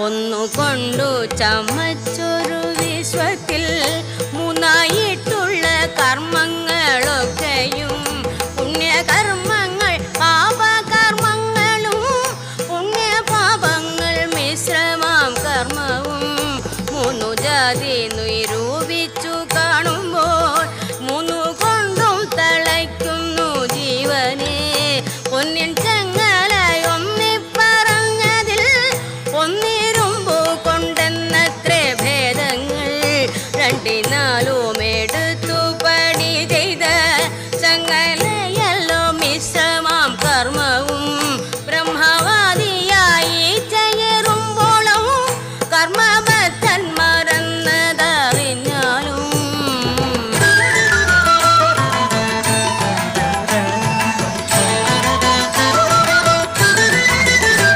ഒന്നുകൊണ്ടു ചമച്ചൊരു വിശ്വത്തിൽ മൂന്നായിട്ടുള്ള കർമ്മങ്ങളൊക്കെയും പുണ്യകർമ്മങ്ങൾ പാപകർമ്മങ്ങളും കർമ്മവും മൂന്നു കാണുമ്പോൾ മൂന്നു கட்டினாலும் எடுத்து பணி செய்த சங்கல